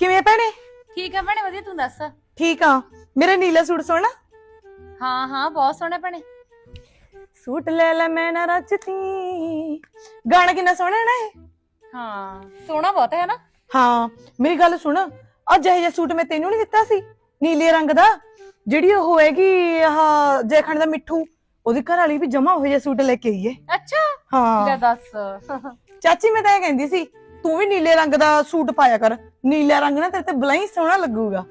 ਕਿਵੇਂ ਭੈਣੇ? ਠੀਕ ਆ ਭੈਣੇ ਵਧੀਆ ਤੂੰ ਦੱਸ? ਠੀਕ ਆ। ਮੇਰਾ ਨੀਲਾ ਸੂਟ ਸੋਹਣਾ? ਹਾਂ ਹਾਂ ਬਹੁਤ ਸੋਹਣਾ ਭੈਣੇ। ਸੂਟ ਲੈ ਲੈ ਮੈਂ ਨਾ ਰਚਤੀ ਗਾਣਾ ਕਿੰਨਾ ਸੋਹਣਾ ਨਾ ਇਹ? ਹਾਂ ਸੋਹਣਾ ਬਹੁਤ ਹੈ ਨਾ? ਹਾਂ ਮੇਰੀ ਗੱਲ ਸੁਣ। ਅੱਜ ਇਹ ਜਿਹਾ ਸੂਟ ਮੈਂ ਤੈਨੂੰ ਨਹੀਂ ਦਿੱਤਾ ਸੀ ਨੀਲੇ ਰੰਗ ਦਾ ਜਿਹੜੀ ਉਹ ਹੋਏਗੀ ਆਹ ਜੈਖਣ ਦਾ ਮਿੱਠੂ ਉਹਦੀ ਘਰ ਵਾਲੀ ਵੀ ਜਮਾ ਹੋਏ ਜਿਹਾ ਸੂਟ ਲੈ ਕੇ ਆਈ ਏ। ਅੱਛਾ? ਲੈ ਹਾਂ ਦੱਸ। ਚਾਚੀ ਮੈਂ ਤਾਂ ਇਹ ਕਹਿੰਦੀ ਸੀ ਤੂੰ ਵੀ ਨੀਲੇ ਰੰਗ ਦਾ ਸੂਟ ਪਾਇਆ ਕਰ। ਨੀਲਾ ਰੰਗ ਨਾ ਤੇਰੇ ਤੇ ਬਲਾ ਹੀ ਸੋਹਣਾ ਲੱਗੂਗਾ।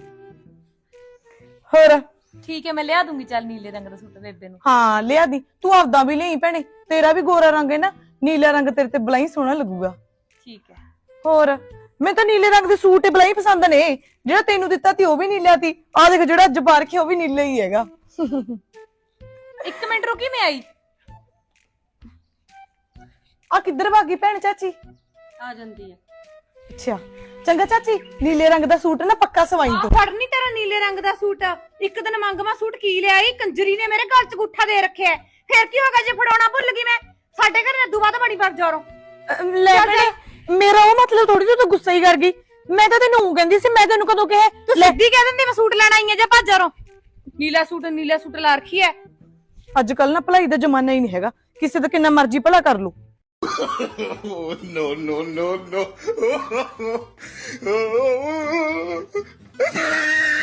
ਹੋਰ? ਠੀਕ ਹੈ ਮੈਂ ਲਿਆ ਦੂੰਗੀ ਚੱਲ ਨੀਲੇ ਰੰਗ ਦਾ ਸੂਟ ਬੇਬੇ ਨੂੰ। ਹਾਂ ਲਿਆ ਦੀ। ਤੂੰ ਆਪਦਾ ਵੀ ਲਈ ਭੈਣੇ। ਤੇਰਾ ਵੀ ਗੋਰਾ ਰੰਗ ਹੈ ਨਾ। ਨੀਲਾ ਰੰਗ ਤੇਰੇ ਤੇ ਬਲਾ ਹੀ ਸੋਹਣਾ ਲੱਗੂਗਾ। ਠੀਕ ਹੈ। ਹੋਰ? ਮੈਂ ਤਾਂ ਨੀਲੇ ਰੰਗ ਦੇ ਸੂਟ ਹੀ ਬਲਾ ਹੀ ਪਸੰਦ ਨੇ। ਜਿਹੜਾ ਤੈਨੂੰ ਦਿੱਤਾ ਤੀ ਉਹ ਵੀ ਨੀਲਾ ਤੀ। ਆ ਦੇਖ ਜਿਹੜਾ ਅੱਜ ਪਾ ਰੱਖਿਆ ਉਹ ਵੀ ਨੀਲਾ ਹੀ ਹੈਗਾ। ਇੱਕ ਮਿੰਟ ਰੁਕੀ ਮੈਂ ਆਈ। ਆ ਕਿੱਧਰ ਭਾਗੀ ਭੈਣ ਚਾਚੀ? ਆ ਜਾਂਦੀ ਹੈ ਅੱਛਾ। ਚੰਗਾ ਚਾਚੀ ਨੀਲੇ ਰੰਗ ਦਾ ਸੂਟ ਨਾ ਪੱਕਾ ਸਵਾਈ ਆ ਤੂੰ ਫੜ ਨੀ ਤੇਰਾ ਨੀਲੇ ਰੰਗ ਦਾ ਸੂਟ। ਇੱਕ ਦਿਨ ਮੰਗਵਾ ਸੂਟ ਕੀ ਲਿਆਈ ਕੰਜਰੀ ਨੇ ਮੇਰੇ ਗਲ 'ਚ ਗੁੱਠਾ ਦੇ ਰੱਖਿਆ ਹੈ। ਫੇਰ ਕੀ ਹੋਗਾ ਜੇ ਫੜਾਉਣਾ ਭੁੱਲ ਗਈ ਮੈਂ? ਸਾਡੇ ਘਰ ਨੇ ਦੁਬਾਰਾ ਬਣੀ ਪਰ ਜੋਰੋ। ਅਮ, ਲੈ ਭੈਣੇ ਮੇਰਾ ਉਹ ਮਤਲਬ ਥੋੜੀ ਜਿਹੀ ਤੂੰ ਗੁੱਸਾ ਹੀ ਕਰ ਗਈ। ਮੈਂ ਤਾਂ ਤੈਨੂੰ ਊਂ ਕਹਿੰਦੀ ਸੀ ਮੈਂ ਤੈਨੂੰ ਕਦੋਂ ਕਿਹਾ ਤੂੰ ਸਿੱਧੀ ਕਹਿ ਦਿੰਦੀ ਮੈਂ ਸੂਟ ਲੈਣ ਆਈ ਆ ਜਾਂ ਭੱਜ ਜੋਰੋ। ਨੀਲਾ ਸੂਟ ਨੀਲਾ ਸੂਟ ਲਾ ਰੱਖੀ ਐ। ਅੱਜ ਕੱਲ ਨਾ ਭਲਾਈ ਦਾ ਜ਼ਮਾਨਾ ਹੀ ਨਹੀਂ ਹੈਗਾ। ਕਿਸੇ ਦਾ ਕਿੰਨਾ ਮਰਜ਼ੀ ਭਲਾ ਕਰ ਲੂ no, no, no, no.